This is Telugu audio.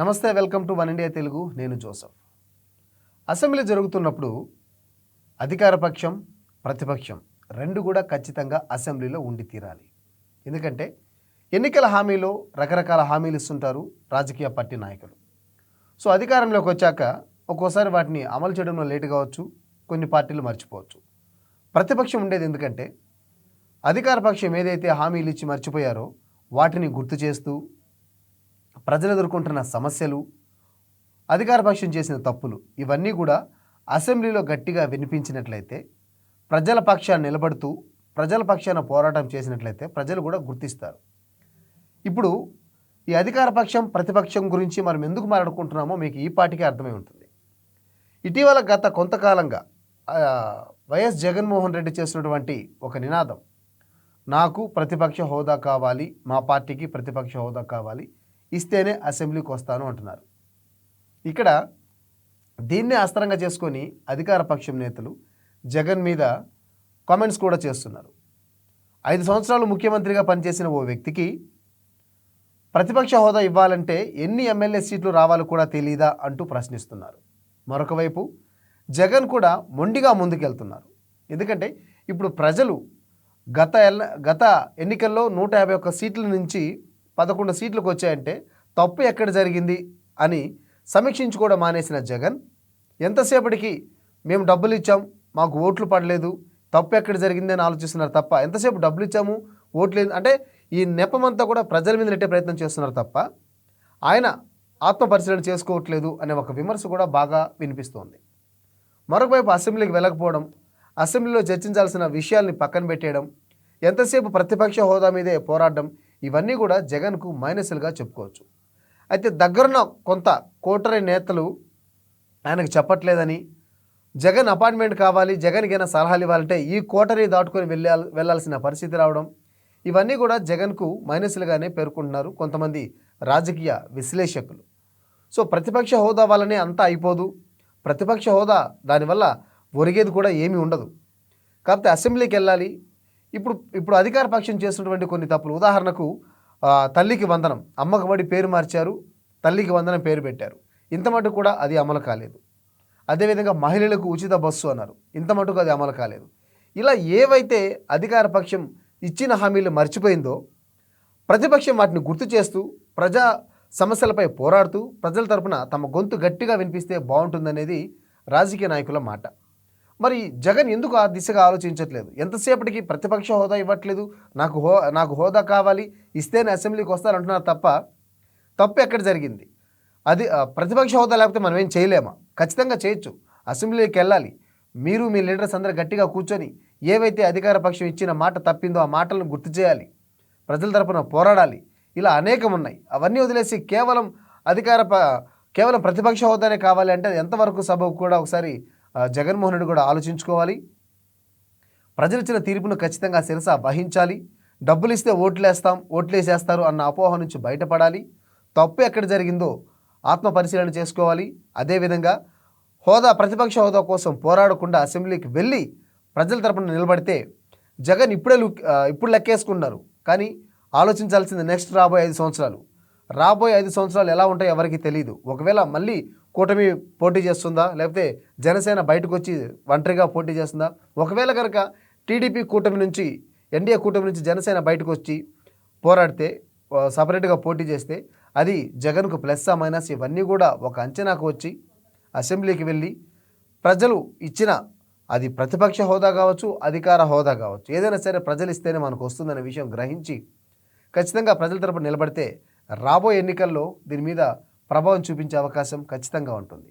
నమస్తే welcome to one India Telugu. నేను జోసఫ్. అసెంబ్లీ జరుగుతున్నప్పుడు అధికార పక్షం ప్రతిపక్షం రెండు కూడా ఖచ్చితంగా అసెంబ్లీలో ఉండి తీరాలి. ఎందుకంటే ఎన్నికల హామీలో రకరకాల హామీలు ఇస్తుంటారు రాజకీయ పార్టీ నాయకులు. సో అధికారంలోకి వచ్చాక ఒక్కోసారి వాటిని అమలు చేయడంలో లేటు కావచ్చు కొన్ని పార్టీలు మర్చిపోవచ్చు. ప్రతిపక్షం ఉండేది ఎందుకంటే అధికార పక్షం ఏదైతే హామీలు ఇచ్చి మర్చిపోయారో వాటిని గుర్తు చేస్తూ ప్రజలు ఎదుర్కొంటున్న సమస్యలు అధికార పక్షం చేసిన తప్పులు ఇవన్నీ కూడా అసెంబ్లీలో గట్టిగా వినిపించినట్లయితే ప్రజల పక్షాన్ని నిలబడుతూ ప్రజల పక్షాన పోరాటం చేసినట్లయితే ప్రజలు కూడా గుర్తిస్తారు. ఇప్పుడు ఈ అధికార పక్షం ప్రతిపక్షం గురించి మనం ఎందుకు మాట్లాడుకుంటున్నామో మీకు ఈ పాటికే అర్థమై ఉంటుంది. ఇటీవల గత కొంతకాలంగా వైఎస్ జగన్మోహన్ రెడ్డి చేసినటువంటి ఒక నినాదం నాకు ప్రతిపక్ష హోదా కావాలి మా పార్టీకి ప్రతిపక్ష హోదా కావాలి ఇస్తేనే అసెంబ్లీకి వస్తాను అంటున్నారు. ఇక్కడ దీన్నే అస్త్రంగా చేసుకొని అధికార పక్షం నేతలు జగన్ మీద కామెంట్స్ కూడా చేస్తున్నారు. ఐదు సంవత్సరాలు ముఖ్యమంత్రిగా పనిచేసిన ఓ వ్యక్తికి ప్రతిపక్ష హోదా ఇవ్వాలంటే ఎన్ని ఎమ్మెల్యే సీట్లు రావాలో కూడా తెలియదా అంటూ ప్రశ్నిస్తున్నారు. మరొక వైపు జగన్ కూడా మొండిగా ముందుకెళ్తున్నారు. ఎందుకంటే ఇప్పుడు ప్రజలు గత ఎల్ గత ఎన్నికల్లో నూట యాభై ఒక్క సీట్ల నుంచి పదకొండు సీట్లకు వచ్చాయంటే తప్పు ఎక్కడ జరిగింది అని సమీక్షించుకోవడం మానేసిన జగన్ ఎంతసేపటికి మేము డబ్బులు ఇచ్చాం మాకు ఓట్లు పడలేదు తప్పు ఎక్కడ జరిగింది అని ఆలోచిస్తున్నారు తప్ప ఎంతసేపు డబ్బులు ఇచ్చాము ఓట్లు అంటే ఈ నెపమంతా కూడా ప్రజల మీద నెట్టే ప్రయత్నం చేస్తున్నారు తప్ప ఆయన ఆత్మపరిశీలన చేసుకోవట్లేదు అనే ఒక విమర్శ కూడా బాగా వినిపిస్తోంది. మరొకవైపు అసెంబ్లీకి వెళ్ళకపోవడం అసెంబ్లీలో చర్చించాల్సిన విషయాల్ని పక్కన పెట్టేయడం ఎంతసేపు ప్రతిపక్ష హోదా మీదే పోరాడడం ఇవన్నీ కూడా జగన్కు మైనస్లుగా చెప్పుకోవచ్చు. అయితే దగ్గరున్న కొంత కోటరీ నేతలు ఆయనకు చెప్పట్లేదని జగన్ అపాయింట్మెంట్ కావాలి జగన్కి ఏమైనా సలహాలు ఇవ్వాలంటే ఈ కోటరీ దాటుకొని వెళ్ళాలి వెళ్ళాల్సిన పరిస్థితి రావడం ఇవన్నీ కూడా జగన్కు మైనస్లుగానే పేర్కొంటున్నారు కొంతమంది రాజకీయ విశ్లేషకులు. సో ప్రతిపక్ష హోదా వల్లనే అంతా అయిపోదు. ప్రతిపక్ష హోదా దానివల్ల ఒరిగేది కూడా ఏమీ ఉండదు. కాకపోతే అసెంబ్లీకి వెళ్ళాలి ఇప్పుడు ఇప్పుడు అధికార పక్షం చేస్తున్నటువంటి కొన్ని తప్పులు. ఉదాహరణకు తల్లికి వందనం. అమ్మకు బడి పేరు మార్చారు తల్లికి వందనం పేరు పెట్టారు. ఇంత మటుకు కూడా అది అమలు కాలేదు. అదేవిధంగా మహిళలకు ఉచిత బస్సు అన్నారు. ఇంత మటుకు అది అమలు కాలేదు. ఇలా ఏవైతే అధికార పక్షం ఇచ్చిన హామీలు మర్చిపోయిందో ప్రతిపక్షం వాటిని గుర్తు చేస్తూ ప్రజా సమస్యలపై పోరాడుతూ ప్రజల తరపున తమ గొంతు గట్టిగా వినిపిస్తే బాగుంటుందనేది రాజకీయ నాయకుల మాట. మరి జగన్ ఎందుకు ఆ దిశగా ఆలోచించట్లేదు? ఎంతసేపటికి ప్రతిపక్ష హోదా ఇవ్వట్లేదు? నాకు హో నాకు హోదా కావాలి ఇస్తేనే అసెంబ్లీకి వస్తారంటున్నారు తప్ప తప్పు ఎక్కడ జరిగింది? అది ప్రతిపక్ష హోదా లేకపోతే మనం ఏం చేయలేమా? ఖచ్చితంగా చేయొచ్చు. అసెంబ్లీకి వెళ్ళాలి. మీరు మీ లీడర్స్ అందరూ గట్టిగా కూర్చొని ఏవైతే అధికార పక్షం ఇచ్చిన మాట తప్పిందో ఆ మాటలను గుర్తు చేయాలి. ప్రజల తరపున పోరాడాలి. ఇలా అనేకం ఉన్నాయి. అవన్నీ వదిలేసి కేవలం అధికార ప కేవలం ప్రతిపక్ష హోదానే కావాలి అంటే ఎంతవరకు సభకు కూడా ఒకసారి జగన్మోహన్ రెడ్డి కూడా ఆలోచించుకోవాలి. ప్రజలు ఇచ్చిన తీర్పును ఖచ్చితంగా శిరస వహించాలి. డబ్బులు ఇస్తే ఓట్లేస్తాం ఓట్లేసేస్తారు అన్న అపోహ నుంచి బయటపడాలి. తప్పు ఎక్కడ జరిగిందో ఆత్మ పరిశీలన చేసుకోవాలి. అదేవిధంగా హోదా ప్రతిపక్ష హోదా కోసం పోరాడకుండా అసెంబ్లీకి వెళ్ళి ప్రజల తరపున నిలబడితే జగన్ ఇప్పుడే లుక్- ఇప్పుడు లెక్కేసుకున్నారు. కానీ ఆలోచించాల్సింది నెక్స్ట్ రాబోయే ఐదు సంవత్సరాలు. రాబోయే ఐదు సంవత్సరాలు ఎలా ఉంటాయో ఎవరికి తెలియదు ఒకవేళ మళ్ళీ కూటమి పోటీ చేస్తుందా? లేకపోతే జనసేన బయటకు వచ్చి ఒంటరిగా పోటీ చేస్తుందా? ఒకవేళ కనుక టీడీపీ కూటమి నుంచి ఎన్డీఏ కూటమి నుంచి జనసేన బయటకు వచ్చి పోరాడితే సపరేట్గా పోటీ చేస్తే అది జగన్కు ప్లస్ ఆ మైనస్ ఇవన్నీ కూడా ఒక అంచనాకు వచ్చి అసెంబ్లీకి వెళ్ళి ప్రజలు ఇచ్చిన అది ప్రతిపక్ష హోదా కావచ్చు అధికార హోదా కావచ్చు. ఏదైనా సరే ప్రజలు ఇస్తేనే మనకు వస్తుందనే విషయం గ్రహించి ఖచ్చితంగా ప్రజల తరపున నిలబడితే రాబోయే ఎన్నికల్లో దీని మీద ప్రభావం చూపించే అవకాశం ఖచ్చితంగా ఉంటుంది.